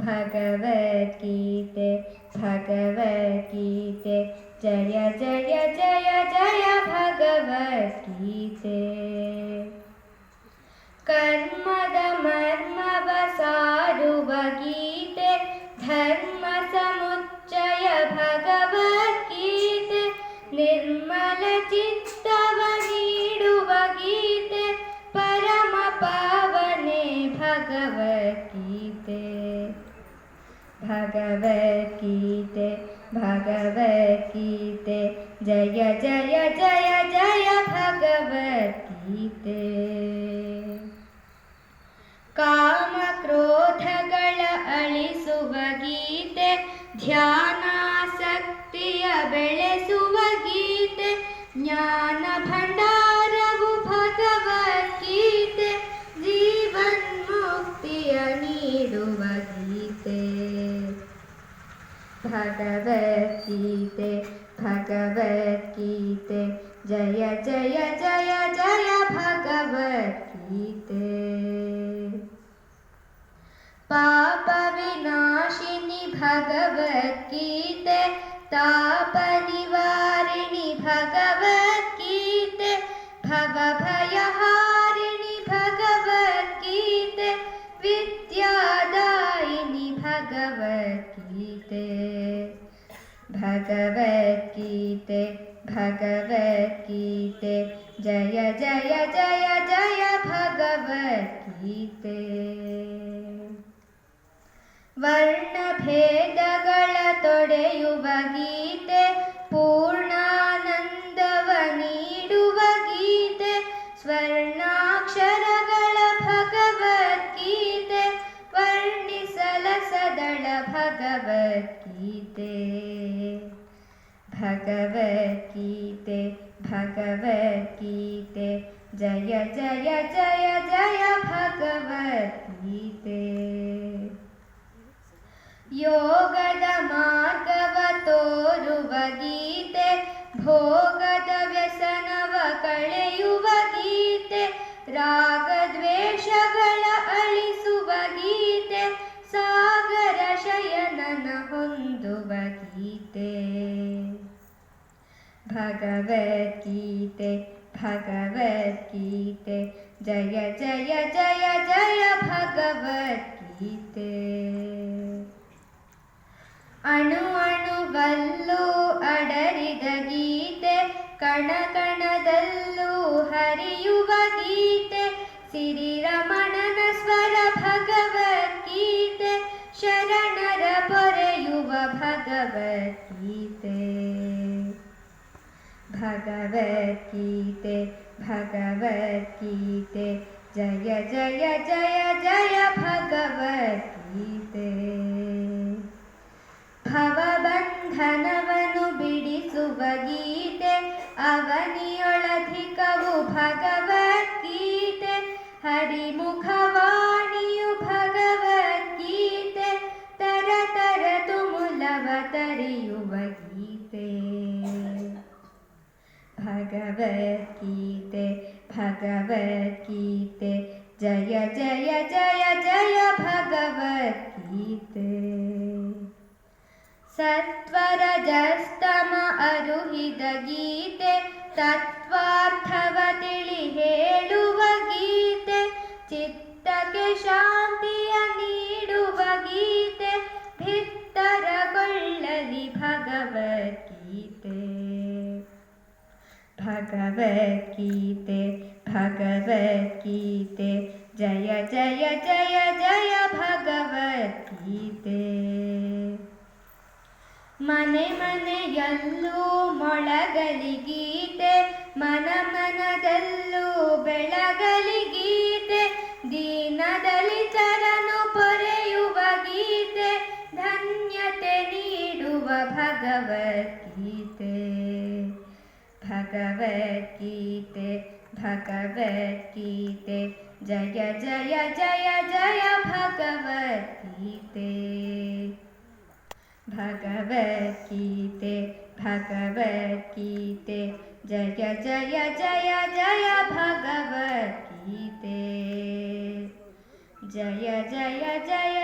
भगवद्गीते भगवद्गीते जय जय जय जय भगवद्गीते। कर्मद ಭಗವದ್ಗೀತೆ ಭಗವದ್ಗೀತೆ ಭಗವದ್ಗೀತೆ ಜಯ ಜಯ ಜಯ ಜಯ ಭಗವದ್ಗೀತೆ ಕಾಮ ಕ್ರೋಧಗಳ ಅಳಿಸುವ ಗೀತೆ ಧ್ಯಾನಾಸಕ್ತಿಯ ಬೆಳೆಸುವ ಗೀತೆ ಜ್ಞಾನ भगवद्गीते भगवद्गीते जय जय जय जय भगवद्गीते पापविनाशिनि भगवद्गीते ಭಗವದ್ಗೀತೆ ಭಗವದ್ಗೀತೆ ಜಯ ಜಯ ಜಯ ಜಯ ಭಗವದ್ಗೀತೆ ವರ್ಣಭೇದಗಳ ತೊಡೆಯುವ ಗೀತೆ ಪೂರ್ಣಾನಂದವ ನೀಡುವ ಗೀತೆ ಸ್ವರ್ಣಾಕ್ಷರಗಳ ಭಗವದ್ಗೀತೆ ವರ್ಣಿಸಲ ಸದಳ ಭಗವದ್ಗೀತೆ ಭಗವದ್ಗೀತೆ ಭಗವದ್ಗೀತೆ ಜಯ ಜಯ ಜಯ ಜಯ ಭಗವದ್ಗೀತೆ ಯೋಗದ ಮಾರ್ಗವ ತೋರುವ ಗೀತೆ ಭೋಗದ ವ್ಯಸನವ ಕಳೆಯುವ ಗೀತೆ ರಾಗದ್ವೇಷಗಳ ಅಳಿಸುವ ಗೀತೆ ಸಾಗರ ಶಯನನ ಹೊಂದುವ ಗೀತೆ ಭಗವದ್ಗೀತೆ ಭಗವದ್ಗೀತೆ, ಜಯ ಜಯ ಜಯ ಜಯ ಭಗವದ್ಗೀತೆ. ಅಣು ಅಣುವಲ್ಲೂ ಅಡರಿದ ಗೀತೆ, ಕಣ, ಕಣದಲ್ಲೂ ಹರಿಯುವ ಗೀತೆ ಸಿರಿರಮಣನ ಸ್ವರ ಭಗವದ್ಗೀತೆ, ಶರಣರ ಪೊರೆಯುವ ಭಗವದ್ಗೀತೆ. ಭಗವದ್ಗೀತೆ ಭಗವದ್ಗೀತೆ ಜಯ ಜಯ ಜಯ ಜಯ ಭಗವದ್ಗೀತೆ ಭವಬಂಧನವನು ಬಿಡಿಸುವ ಗೀತೆ ಅವನಿಯೊಳಧಿಕವು ಭಗವದ್ಗೀತೆ ಹರಿಮುಖವಾಣಿಯು ಭಗವದ್ಗೀತೆ ಭಗವದ್ಗೀತೆ ಜಯ ಜಯ ಜಯ ಜಯ ಭಗವದ್ಗೀತೆ. ಸತ್ವರಜಸ್ತಮ ಅರುಹಿದ ಗೀತೆ ತತ್ವಾರ್ಥವ ತಿಳಿ ಹೇಳುವ ಗೀತೆ. ಭಗವದ್ಗೀತೆ ಭಗವದ್ಗೀತೆ, ಜಯ ಜಯ ಜಯ ಜಯ ಭಗವದ್ಗೀತೆ. ಮನೆ ಮನೆಯಲ್ಲೂ ಮೊಳಗಲಿ ಗೀತೆ, ಮನ ಮನದಲ್ಲೂ ಬೆಳಗಲಿ ಗೀತೆ, ದೀನದಲ್ಲಿ ಚರನು ಪೊರೆಯುವ ಗೀತೆ, ಧನ್ಯತೆ ನೀಡುವ ಭಗವದ್ಗೀತೆ. भगवद्गीते भगवद्गीते जय जय जय जय भगवद्गीते भगवद्गीते भगवद्गीते जय जय जय जय भगवद्गीते जय जय जय